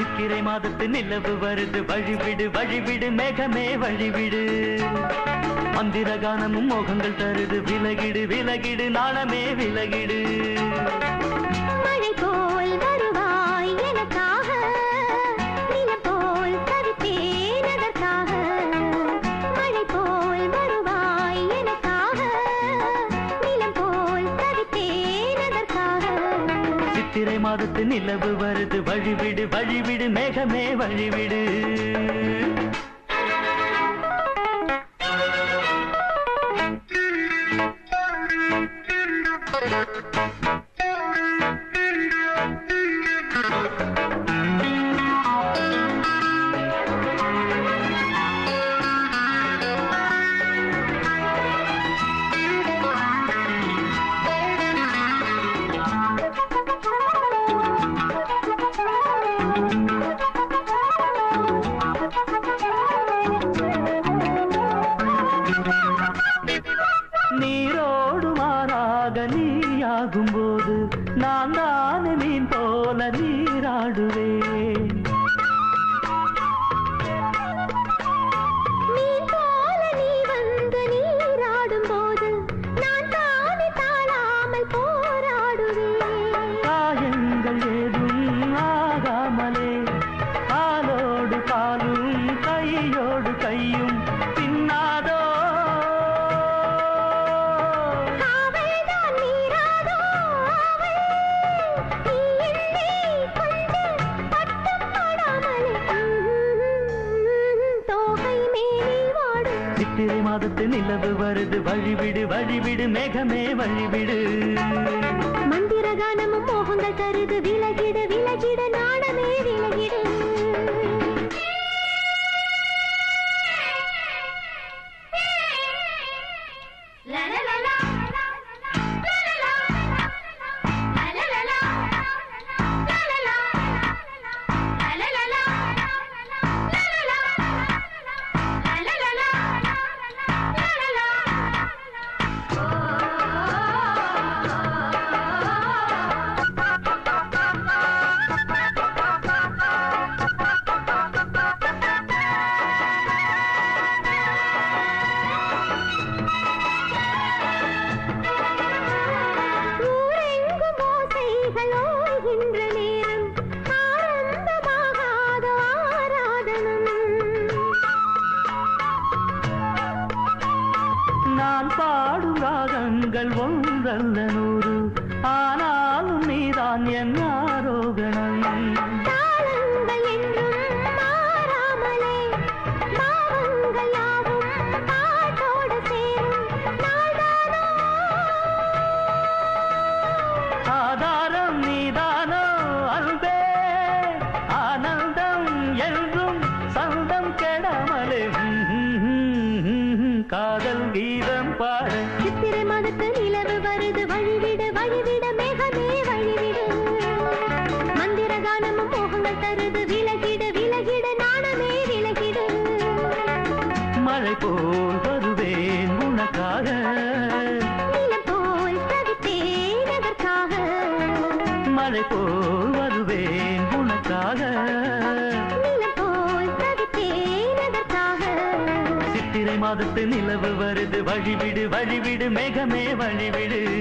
சித்திரை மாதத்து நிலவு வருது. வழிவிடு வழிவிடு மேகமே வழிவிடு. மந்திர கானமும் மோகங்கள் தருது. விலகிடு விலகிடு நாணமே விலகிடு. சித்திரை மாதத்து நிலவு வருது. வழிவிடு வழிவிடு மேகமே வழிவிடு. நீரோடு மாறாக நீயாகும் போது நான் தானே மீன் போல நீராடுவேன். சித்திரை மாதத்து நிலவு வருது. வழிவிடு வழிவிடு மேகமே வழிவிடு. மந்திர கானமும் மோகங்கள் தருது. விலகிடு விலகிடு ராகங்கள் ஒன்றல்ல நூறு. ஆனாலும் நீதான் என் ஆரோகணம். மழை போல் வருவேன் உனக்காக. போல் தவித்தேன் அதற்காக. மழை போல் வருவேன் உனக்காக. சித்திரை மாதத்து நிலவு வருது. வழிவிடு வழிவிடு மேகமே வழிவிடு.